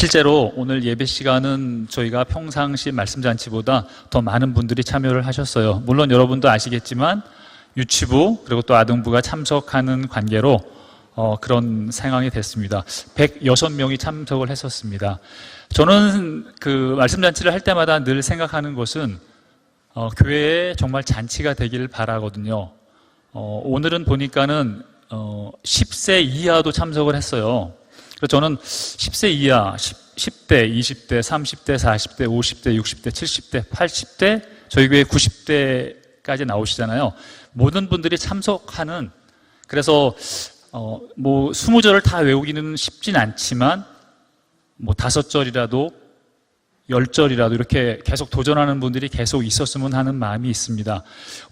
실제로 오늘 예배 시간은 저희가 평상시 말씀 잔치보다 더 많은 분들이 참여를 하셨어요. 물론 여러분도 아시겠지만 유치부 그리고 또 아동부가 참석하는 관계로 어, 그런 상황이 됐습니다. 106명이 참석을 했었습니다. 저는 그 말씀 잔치를 할 때마다 늘 생각하는 것은 어, 교회에 정말 잔치가 되기를 바라거든요. 어, 오늘은 보니까는 어, 10세 이하도 참석을 했어요. 그래서 저는 10세 이하, 10, 대 20대, 30대, 40대, 50대, 60대, 70대, 80대, 저희 교회 90대까지 나오시잖아요. 모든 분들이 참석하는 그래서 어, 뭐 20절을 다 외우기는 쉽진 않지만 뭐 다섯 절이라도 열 절이라도 이렇게 계속 도전하는 분들이 계속 있었으면 하는 마음이 있습니다.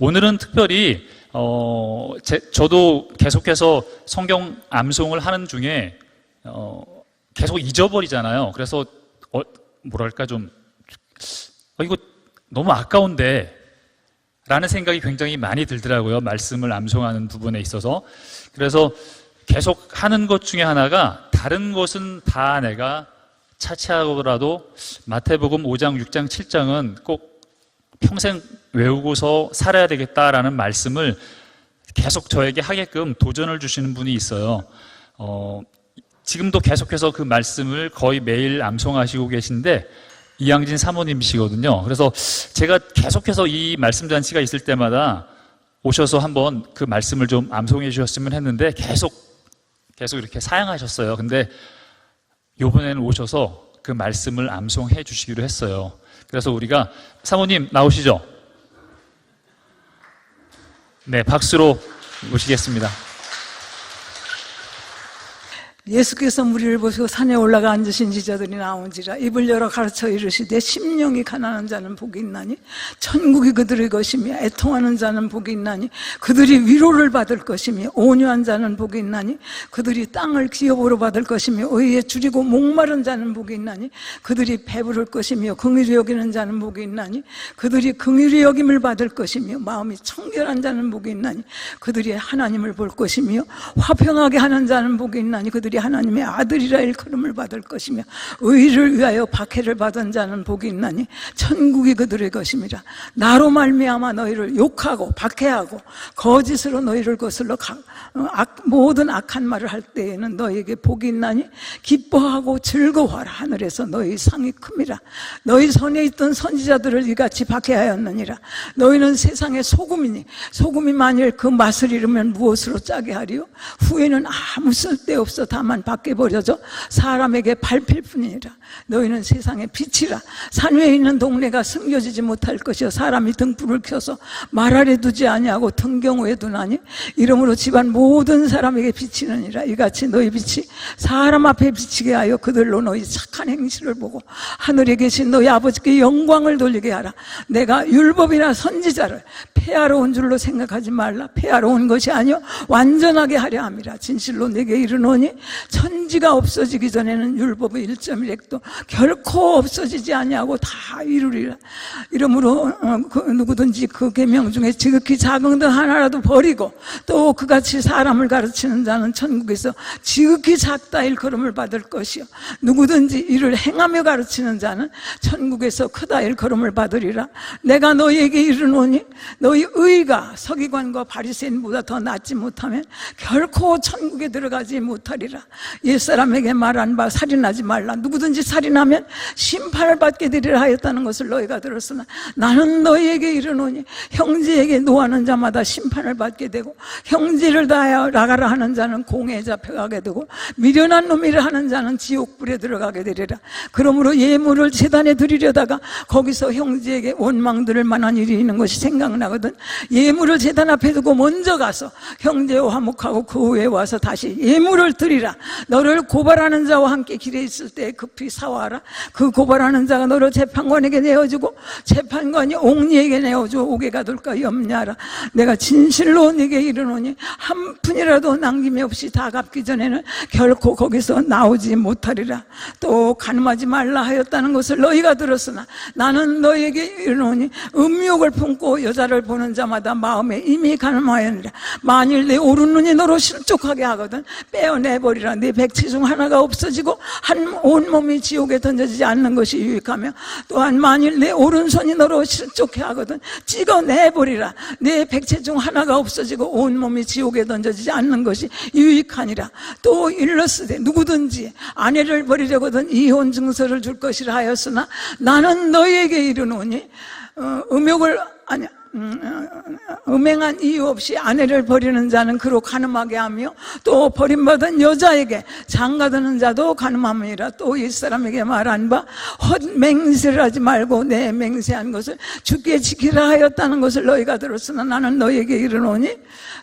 오늘은 특별히 어, 제, 저도 계속해서 성경 암송을 하는 중에 어, 계속 잊어버리잖아요. 그래서 어, 뭐랄까 좀 어, 이거 너무 아까운데 라는 생각이 굉장히 많이 들더라고요. 말씀을 암송하는 부분에 있어서. 그래서 계속 하는 것 중에 하나가 다른 것은 다 내가 차치하고라도 마태복음 5장, 6장, 7장은 꼭 평생 외우고서 살아야 되겠다라는 말씀을 계속 저에게 하게끔 도전을 주시는 분이 있어요. 어, 지금도 계속해서 그 말씀을 거의 매일 암송하시고 계신데 이양진 사모님이시거든요. 그래서 제가 계속해서 이 말씀 잔치가 있을 때마다 오셔서 한번 그 말씀을 좀 암송해 주셨으면 했는데 계속 계속 이렇게 사양하셨어요. 근데 요번에는 오셔서 그 말씀을 암송해 주시기로 했어요. 그래서 우리가 사모님 나오시죠? 네, 박수로 모시겠습니다. 예수께서 무리를 보시고 산에 올라가 앉으신 지자들이 나온지라 입을 열어 가르쳐 이르시되 심령이 가난한 자는 복이 있나니 천국이 그들의 것이며 애통하는 자는 복이 있나니 그들이 위로를 받을 것이며 온유한 자는 복이 있나니 그들이 땅을 기업으로 받을 것이며 의에 줄이고 목마른 자는 복이 있나니 그들이 배부를 것이며 긍휼히 여기는 자는 복이 있나니 그들이 긍휼히 여김을 받을 것이며 마음이 청결한 자는 복이 있나니 그들이 하나님을 볼 것이며 화평하게 하는 자는 복이 있나니 그들이 하나님의 아들이라 일컬음을 받을 것이며 의를 위하여 박해를 받은 자는 복이 있나니 천국이 그들의 것임이라. 나로 말미암아 너희를 욕하고 박해하고 거짓으로 너희를 거슬러 가- 어, 악- 모든 악한 말을 할 때에는 너희에게 복이 있나니 기뻐하고 즐거워하라. 하늘에서 너희 상이 큼이라 너희 손에 있던 선지자들을 이같이 박해하였느니라. 너희는 세상의 소금이니 소금이 만일 그 맛을 잃으면 무엇으로 짜게 하리요? 후에는 아무 쓸데없어 다만 밖에 버려져 사람에게 밟힐 뿐이니라. 너희는 세상의 빛이라. 산 위에 있는 동네가 숨겨지지 못할 것이요 사람이 등불을 켜서 말 아래 두지 아니하고 등경우에 두나니 이러므로 집안 모든 사람에게 비치느니라. 이같이 너희 빛이 사람 앞에 비치게 하여 그들로 너희 착한 행실을 보고 하늘에 계신 너희 아버지께 영광을 돌리게 하라. 내가 율법이나 선지자를 폐하러 온 줄로 생각하지 말라. 폐하러 온 것이 아니요. 완전하게 하려 함이라. 진실로 내게 이르노니 천지가 없어지기 전에는 율법의 1.1획도 결코 없어지지 아니하고 다 이루리라. 이러므로 어, 그 누구든지 그 계명 중에 지극히 작은 것 하나라도 버리고 또 그같이 사람을 가르치는 자는 천국에서 지극히 작다 일컬음을 받을 것이요. 누구든지 이를 행하며 가르치는 자는 천국에서 크다 일컬음을 받으리라. 내가 너희에게 이르노니 너희 의가 서기관과 바리새인보다 더 낫지 못하면 결코 천국에 들어가지 못하리라 옛사람에게 말한 바 살인하지 말라. 누구든지 살인하면 심판을 받게 되리라 하였다는 것을 너희가 들었으나 나는 너희에게 이르노니 형제에게 노하는 자마다 심판을 받게 되고 형제를 다하여 나가라 하는 자는 공에 잡혀가게 되고 미련한 놈이라 하는 자는 지옥불에 들어가게 되리라. 그러므로 예물을 재단에 드리려다가 거기서 형제에게 원망 들을 만한 일이 있는 것이 생각나거든 예물을 재단 앞에 두고 먼저 가서 형제와 화목하고 그 후에 와서 다시 예물을 드리라 너를 고발하는 자와 함께 길에 있을 때 급히 사와라. 그 고발하는 자가 너를 재판관에게 내어주고 재판관이 옥리에게 내어주어 옥에 가둘까 염려하라. 내가 진실로 네게 이르노니 한 푼이라도 남김이 없이 다 갚기 전에는 결코 거기서 나오지 못하리라. 또 가늠하지 말라 하였다는 것을 너희가 들었으나 나는 너희에게 이르노니 음욕을 품고 여자를 보는 자마다 마음에 이미 가늠하였느라. 만일 내 오른 눈이 너로 실족하게 하거든 빼어내버리 내 버리라. 네 백치 중 하나가 없어지고 한 온몸이 지옥에 던져지지 않는 것이 유익하며 또한 만일 내 오른손이 너로 실족해 하거든 찍어내버리라. 내 백체 중 하나가 없어지고 온몸이 지옥에 던져지지 않는 것이 유익하니라. 또 일러스되 누구든지 아내를 버리려거든 이혼 증서를 줄 것이라 하였으나 나는 너희에게 이르노니 어, 음욕을 아니 음, 어, 음행한 이유 없이 아내를 버리는 자는 그로 가늠하게 하며 또 버림받은 여자에게 장가드는 자도 가늠함이라 또 이 사람에게 말한 바 헛맹세를 하지 말고 내 맹세한 것을 죽게 지키라 하였다는 것을 너희가 들었으나 나는 너희에게 이르노니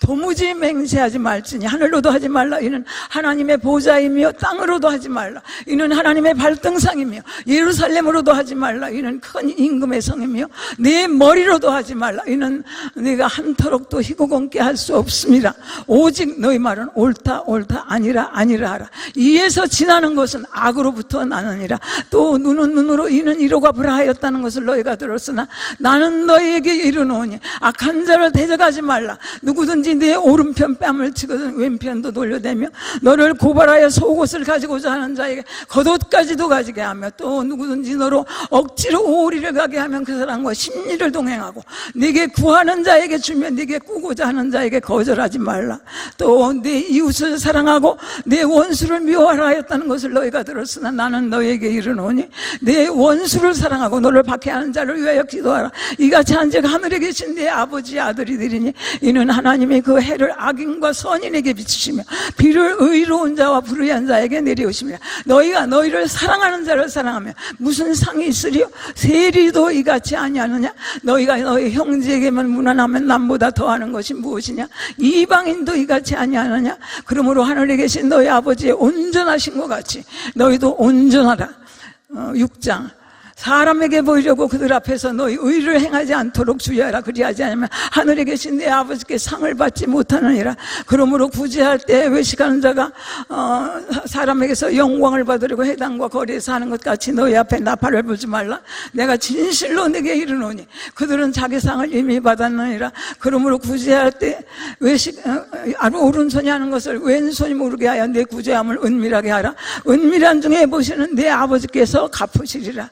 도무지 맹세하지 말지니 하늘로도 하지 말라 이는 하나님의 보좌이며 땅으로도 하지 말라 이는 하나님의 발등상이며 예루살렘으로도 하지 말라 이는 큰 임금의 성이며 내 머리로도 하지 말라 이는 네가 한터럭도 희고건께 할수 없습니다. 오직 너희 말은 옳다 옳다 아니라 아니라 하라. 이에서 지나는 것은 악으로부터 나느니라. 또 눈은 눈으로 이는 이로가 불하였다는 것을 너희가 들었으나 나는 너희에게 이르노니 악한 자를 대적하지 말라. 누구든지 내 오른편 뺨을 치거든 왼편도 돌려대며 너를 고발하여 속옷을 가지고자 하는 자에게 겉옷까지도 가지게 하며 또 누구든지 너로 억지로 오리를 가게 하면 그 사람과 심리를 동행하고 네게 구하는 자에게 주면 네게 꾸고자 하는 자에게 거절하지 말라. 또내 이웃을 사랑하고 내 원수를 미워하라 하였다는 것을 너희가 들었으나 나는 너희에게 이르노니 내 원수를 사랑하고 너를 박해하는 자를 위하여 기도하라. 이같이 한즉 하늘에 계신 내 아버지 아들이 되리니 이는 하나님이 그 해를 악인과 선인에게 비추시며 비를 의로운 자와 불의한 자에게 내리우시며 너희가 너희를 사랑하는 자를 사랑하며 무슨 상이 있으리요? 세리도 이같이 아니하느냐? 너희가 너희 형 제에게만 무난하면 남보다 더하는 것이 무엇이냐? 이방인도 이같이 아니하느냐? 그러므로 하늘에 계신 너희 아버지의 온전하신 것 같이 너희도 온전하라. 어, 6장 사람에게 보이려고 그들 앞에서 너희 의를 행하지 않도록 주의하라. 그리하지 않으면 하늘에 계신 내 아버지께 상을 받지 못하느니라. 그러므로 구제할 때 외식하는 자가 어, 사람에게서 영광을 받으려고 해당과 거리에서 하는 것 같이 너희 앞에 나팔을 불지 말라. 내가 진실로 내게 이르노니 그들은 자기 상을 이미 받았느니라. 그러므로 구제할 때 외식 어, 어, 오른손이 하는 것을 왼손이 모르게 하여 내 구제함을 은밀하게 하라. 은밀한 중에 보시는 내 아버지께서 갚으시리라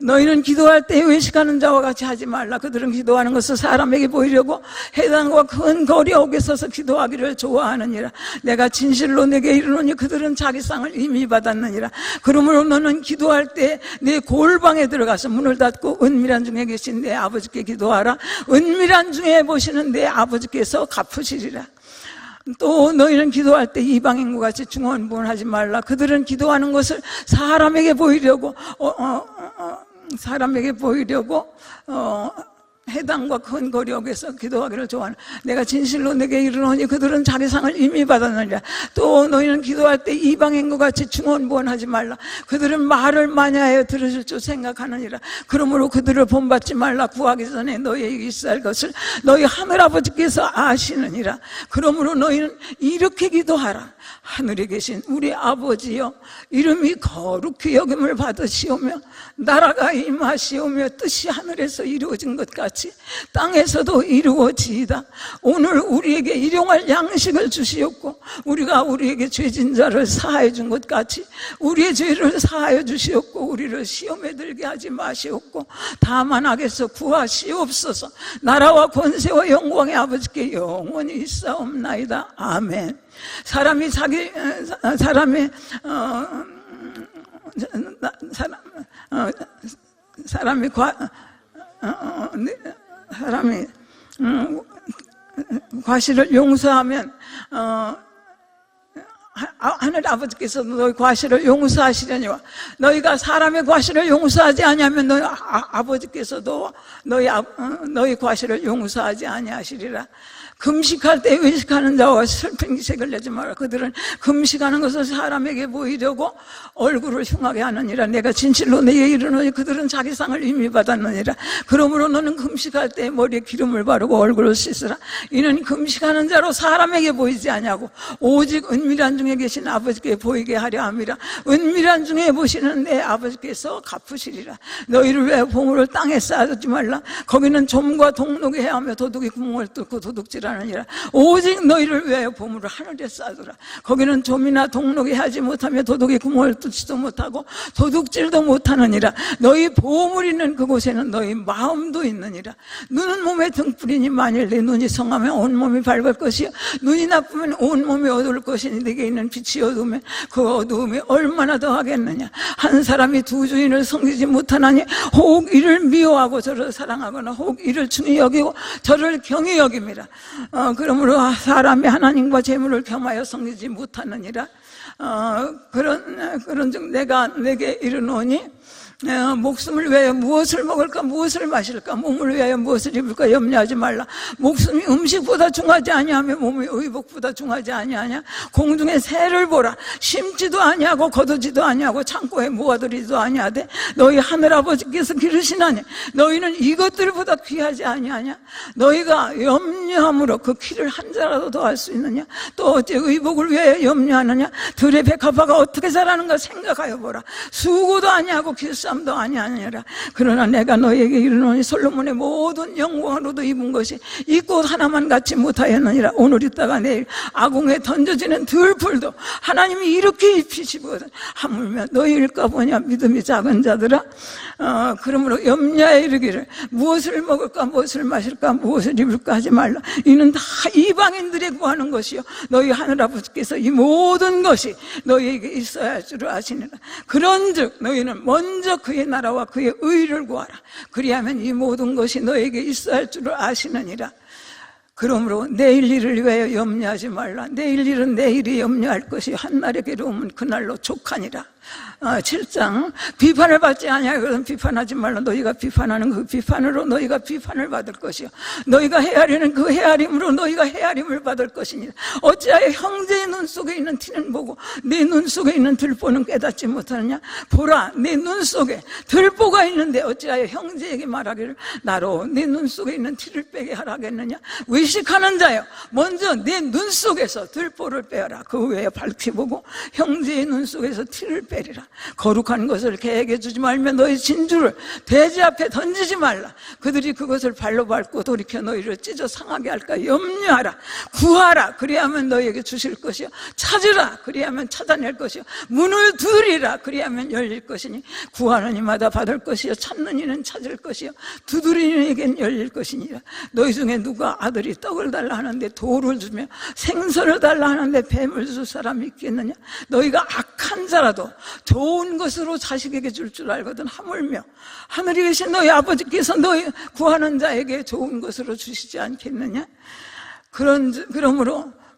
너희는 기도할 때 외식하는 자와 같이 하지 말라. 그들은 기도하는 것을 사람에게 보이려고 해당과 큰 거리 옥에 서서 기도하기를 좋아하느니라. 내가 진실로 내게 이르노니 그들은 자기 상을 이미 받았느니라. 그러므로 너는 기도할 때 내 골방에 들어가서 문을 닫고 은밀한 중에 계신 내 아버지께 기도하라. 은밀한 중에 보시는 내 아버지께서 갚으시리라. 또 너희는 기도할 때 이방인과 같이 중언부언하지 말라. 그들은 기도하는 것을 사람에게 보이려고 어, 어, 어, 사람에게 보이려고 어, 해당과 큰 거리역에서 기도하기를 좋아하는 내가 진실로 내게 이르노니 그들은 자기 상을 이미 받았느니라. 또 너희는 기도할 때 이방인과 같이 중언부언하지 말라. 그들은 말을 많이 하여 들으실 줄 생각하느니라. 그러므로 그들을 본받지 말라. 구하기 전에 너희에게 할 것을 너희 하늘아버지께서 아시느니라. 그러므로 너희는 이렇게 기도하라. 하늘에 계신 우리 아버지여 이름이 거룩히 여김을 받으시오며 나라가 임하시오며 뜻이 하늘에서 이루어진 것 같이 땅에서도 이루어지이다 오늘 우리에게 일용할 양식을 주시옵고 우리가 우리에게 죄진 자를 사하여 준 것 같이 우리의 죄를 사하여 주시옵고 우리를 시험에 들게 하지 마시옵고 다만 악에서 구하시옵소서 나라와 권세와 영광의 아버지께 영원히 있사옵나이다 아멘 사람이 자기 어, 사람이 어, 나- 사람 어, 사람이 과 어, 어, 네, 사람이 음, 과실을 용서하면 어, 하- 하늘 아버지께서 너희 과실을 용서하시려니와 너희가 사람의 과실을 용서하지 아니하면 너희 아, 아버지께서도 너희 아, 어, 너희 과실을 용서하지 아니하시리라. 금식할 때 외식하는 자와 슬픈 기색을 내지 마라. 그들은 금식하는 것을 사람에게 보이려고 얼굴을 흉하게 하느니라. 내가 진실로 내게 이르노니 그들은 자기 상을 이미 받았느니라. 그러므로 너는 금식할 때 머리에 기름을 바르고 얼굴을 씻으라. 이는 금식하는 자로 사람에게 보이지 아니하고 오직 은밀한 중에 계신 아버지께 보이게 하려 함이라. 은밀한 중에 보시는 내 아버지께서 갚으시리라. 너희를 위해 보물을 땅에 쌓아두지 말라. 거기는 좀과 동록이 해하며 도둑이 구멍을 뚫고 도둑질 아느니라 오직 너희를 위하여 보물을 하늘에 쌓아두라. 거기는 좀이나 동록이 하지 못하며 도둑이 구멍을 뚫지도 못하고 도둑질도 못하느니라. 너희 보물 있는 그곳에는 너희 마음도 있느니라. 눈은 몸의 등불이니 만일 내 눈이 성하면 온 몸이 밝을 것이요. 눈이 나쁘면 온 몸이 어두울 것이니 내게 있는 빛이 어두우면 그 어두움이 얼마나 더 하겠느냐. 한 사람이 두 주인을 섬기지 못하나니 혹 이를 미워하고 저를 사랑하거나 혹 이를 중히 여기고 저를 경히 여김이라 어, 그러므로 사람이 하나님과 재물을 겸하여 섬기지 못하느니라. 어, 그런 그런 즉 내가 내게 이르노니 어, 목숨을 위하여 무엇을 먹을까 무엇을 마실까 몸을 위하여 무엇을 입을까 염려하지 말라. 목숨이 음식보다 중하지 아니하며 몸이 의복보다 중하지 아니하냐? 공중의 새를 보라. 심지도 아니하고 거두지도 아니하고 창고에 모아두리도 아니하되 너희 하늘 아버지께서 기르시나니 너희는 이것들보다 귀하지 아니하냐? 너희가 염려함으로 그 키를 한 자라도 더할 수 있느냐? 또 어째 의복을 위하여 염려하느냐? 들의 백합화가 어떻게 자라는가 생각하여 보라. 수고도 아니하고 길 쌈도 아니하니라. 그러나 내가 너희에게 이르노니 솔로몬의 모든 영광으로도 입은 것이 이 꽃 하나만 갖지 못하였느니라. 오늘 있다가 내일 아궁에 던져지는 들풀도 하나님이 이렇게 입히시거든. 하물며 너희일까 보냐 믿음이 작은 자들아? 어, 그러므로 염려에 이르기를 무엇을 먹을까 무엇을 마실까 무엇을 입을까 하지 말라. 이는 다 이방인들이 구하는 것이요. 너희 하늘아버지께서 이 모든 것이 너희에게 있어야 할 줄을 아시니라. 그런즉 너희는 먼저 그의 나라와 그의 의를 구하라. 그리하면 이 모든 것이 너희에게 있어야 할 줄을 아시느니라 그러므로 내일 일을 위하여 염려하지 말라. 내일 일은 내일이 염려할 것이 한날의 괴로움은 그날로 족하니라. 어, 7장 비판을 받지 아니하거든 비판하지 말라. 너희가 비판하는 그 비판으로 너희가 비판을 받을 것이요. 너희가 헤아리는 그 헤아림으로 너희가 헤아림을 받을 것이니라. 어찌하여 형제의 눈 속에 있는 티는 보고 내 눈 속에 있는 들보는 깨닫지 못하느냐? 보라, 내 눈 속에 들보가 있는데 어찌하여 형제에게 말하기를 나로 내 눈 속에 있는 티를 빼게 하라겠느냐? 의식하는 자여, 먼저 내 눈 속에서 들보를 빼어라. 그 후에 밝히 보고 형제의 눈 속에서 티를 빼리라. 거룩한 것을 계획해 주지 말며 너희 진주를 돼지 앞에 던지지 말라. 그들이 그것을 발로 밟고 돌이켜 너희를 찢어 상하게 할까 염려하라. 구하라. 그리하면 너희에게 주실 것이요. 찾으라. 그리하면 찾아낼 것이요. 문을 두드리라. 그리하면 열릴 것이니 구하는 이마다 받을 것이요. 찾는 이는 찾을 것이요. 두드리는 이에겐 열릴 것이니라. 너희 중에 누가 아들이 떡을 달라 하는데 돌을 주며 생선을 달라 하는데 뱀을 줄 사람이 있겠느냐? 너희가 악한 자라도 좋은 것으로 자식에게 줄줄 알거든 하물며 하늘에 계신 너희 아버지께서 너희 구하는 자에게 좋은 것으로 주시지 않겠느냐? 그런 그러므로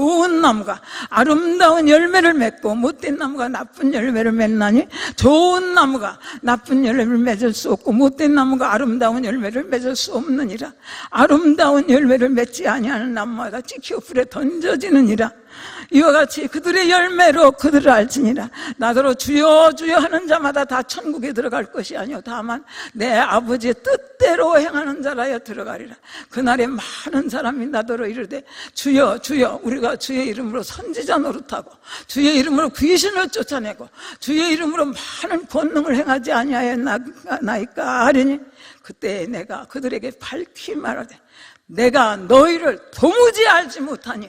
좋은 나무가 아름다운 열매를 맺고 못된 나무가 나쁜 열매를 맺나니 좋은 나무가 나쁜 열매를 맺을 수 없고 못된 나무가 아름다운 열매를 맺을 수 없느니라. 아름다운 열매를 맺지 아니하는 나무마다 찍혀 불에 던져지느니라 이와 같이 그들의 열매로 그들을 알지니라. 나더러 주여 주여 하는 자마다 다 천국에 들어갈 것이 아니요 다만 내 아버지의 뜻대로 행하는 자라야 들어가리라. 그날에 많은 사람이 나더러 이르되 주여 주여 우리가 주의 이름으로 선지자 노릇하고 주의 이름으로 귀신을 쫓아내고 주의 이름으로 많은 권능을 행하지 아니하였나이까 하리니 그때 내가 그들에게 밝히 말하되 내가 너희를 도무지 알지 못하니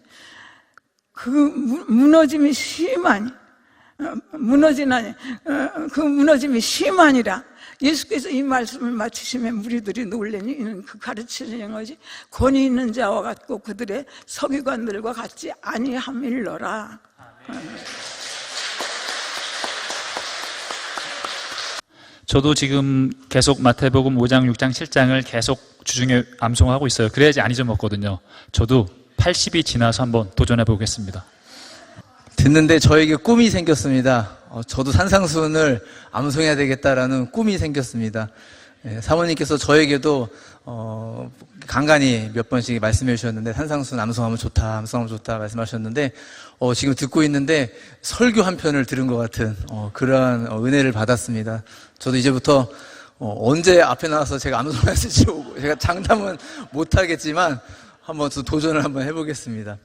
그 무- 무너짐이 심하니 어, 무너지나니 어, 그 무너짐이 심하니라 예수께서 이 말씀을 마치시면 무리들이 놀래니 이는 그 가르치는 것이 권위 있는 자와 같고 그들의 서기관들과 같지 아니함일러라. 저도 지금 계속 마태복음 5장, 6장, 7장을 계속 주중에 암송하고 있어요. 그래야지 안 잊어먹거든요. 저도 80이 지나서 한번 도전해 보겠습니다. 듣는데 저에게 꿈이 생겼습니다. 어, 저도 산상순을 암송해야 되겠다라는 꿈이 생겼습니다. 예, 사모님께서 저에게도 어, 간간히 몇 번씩 말씀해 주셨는데 산상순 암송하면 좋다, 암송하면 좋다 말씀하셨는데 어, 지금 듣고 있는데 설교 한 편을 들은 것 같은 어, 그러한 어, 은혜를 받았습니다. 저도 이제부터 어, 언제 앞에 나와서 제가 있을지 제가 장담은 못 하겠지만 한번 또 도전을 한번 해보겠습니다.